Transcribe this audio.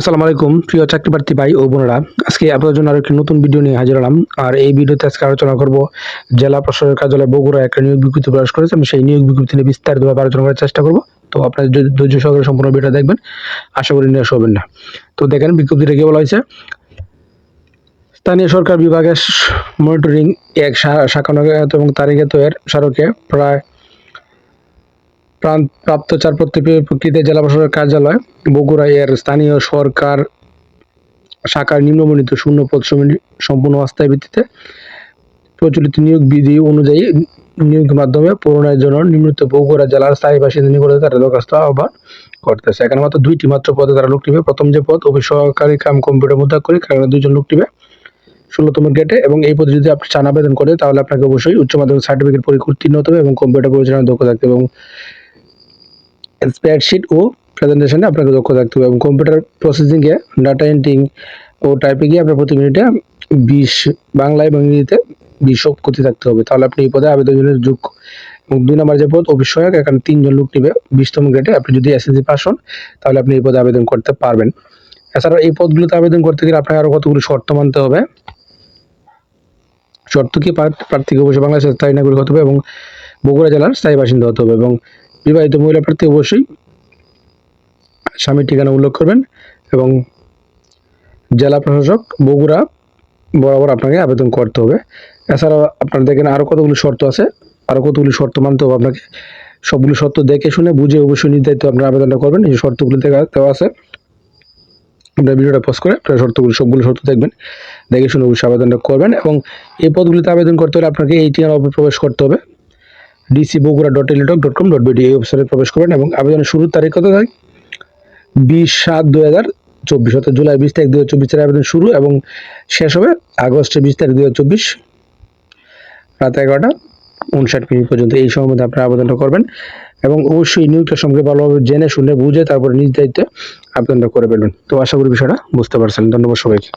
আসসালামু আলাইকুম, প্রিয় চাকরি প্রার্থী ভাই ও বোনেরা। আজকে আপনাদের জন্য আরও একটি নতুন ভিডিও নিয়ে হাজির হলাম। আর এই ভিডিওতে আজকে আলোচনা করব জেলা প্রশাসকের কার্যালয় বগুড়া একটা নিয়োগ বিজ্ঞপ্তি প্রকাশ করেছে। আমি সেই নিয়োগ বিজ্ঞপ্তি নিয়ে বিস্তারিতভাবে আলোচনা করার চেষ্টা করব। তো আপনারা ধৈর্য সহকারে সম্পূর্ণ ভিডিও দেখবেন। আশা করি নিরাশ হবেন না। তো দেখেন, বিজ্ঞপ্তিটা কি বলা হয়েছে? স্থানীয় সরকার বিভাগের মনিটরিং এক শা- শাখা নগরায়ত এবং তারিখে এর স্মারকে প্রায় প্রাপ্ত চারপত্র প্রকৃতির জেলা প্রশাসকের কার্যালয়, বগুড়া এর স্থানীয় সরকার শাখার নিম্নবর্ণিত শূন্য পদ সমি- সম্পূর্ণ অস্থায়ী ভিত্তিতে প্রচলিত নিয়োগ বিধি অনুযায়ী নিয়োগের মাধ্যমে পূরণের জন্য নিম্নিত বগুড়া জেলার স্থায়ী বাসিন্দা নিকটে তারা দরখাস্ত আহ্বান করতেছে। এখানে মাত্র দুইটি মাত্র পদে তারা লোক নিবে। প্রথম যে পদ, অফিস সহকারী কাম কম্পিউটার মুদ্রা করে এখানে দুইজন লোক নিবে। ষোলোতম গেটে এবং এই পদে যদি আপনি চান আবেদন করে, তাহলে আপনাকে অবশ্যই উচ্চ মাধ্যমিক সার্টিফিকেট পরীক্ষা উত্তীর্ণ হতে হবে এবং কম্পিউটার পরিচালনা দক্ষ থাকতে এবং স্প্রেডশিট ও প্রেজেন্টেশনে আপনাকে দক্ষ থাকতে হবে এবং কম্পিউটার প্রসেসিংয়ে ডাটা এন্ট্রিং ও টাইপিংয়ে আপনার প্রতি মিনিটে বিশ, বাংলা এবং ইংরেজিতে বিশ গতি থাকতে হবে। তাহলে আপনি এই পদে আবেদনের যোগ্য। এবং দুই নম্বর যে পদ অফিস সহায়ক এখানে তিনজন লোক নিবে। বিশতম গ্রেডে আপনি যদি এসএসসি পাস হন, তাহলে আপনি এই পদে আবেদন করতে পারবেন। এছাড়াও এই পদগুলোতে আবেদন করতে গেলে আপনাকে আরও কতগুলো শর্ত মানতে হবে? শর্ত কি? প্রার্থ- প্রার্থীকে অবশ্যই বাংলাদেশের স্থায়ী নাগরিক হতে হবে এবং বগুড়া জেলার স্থায়ী বাসিন্দা হতে হবে এবং বিবাহিত মহিলা প্রার্থী অবশ্যই স্বামীর ঠিকানা উল্লেখ করবেন এবং জেলা প্রশাসক বগুড়া বরাবর আপনাকে আবেদন করতে হবে। এছাড়াও আপনার দেখেন আরও কতগুলো শর্ত আছে আরও কতগুলি শর্ত মানতে হবে আপনাকে। সবগুলো শর্ত দেখে শুনে, বুঝে, অবশ্যই নির্ধারিত আপনার আবেদনটা করবেন। এই শর্তগুলো দেখা, দেওয়া আছে। আপনার ভিডিওটা পোস্ট করে, আপনার শর্তগুলো, সবগুলো শর্ত দেখবেন। দেখে শুনে অবশ্যই আবেদনটা করবেন এবং এই পদগুলিতে আবেদন করতে হলে আপনাকে এই অফিসে প্রবেশ করতে হবে। DC Bogura dot Teletalk dot com dot BD এই ওয়েবসাইটে প্রবেশ করবেন এবং আবেদনের শুরুর তারিখ কত তারিখ? বিশ সাত দু হাজার চব্বিশ, অর্থাৎ জুলাই বিশ তারিখ দু হাজার চব্বিশ আবেদন শুরু এবং শেষ হবে আগস্টের বিশ তারিখ দু হাজার চব্বিশ, রাত এগারোটা উনষাট মিনিট পর্যন্ত। এই সময়ের মধ্যে আপনারা আবেদনটা করবেন এবং অবশ্যই নিয়োগটা সম্পর্কে ভালোভাবে জেনে শুনে বুঝে তারপরে নিজ দায়িত্বে আবেদনটা করে ফেলবেন। তো আশা করি বিষয়টা বুঝতে পারছেন। ধন্যবাদ সবাইকে।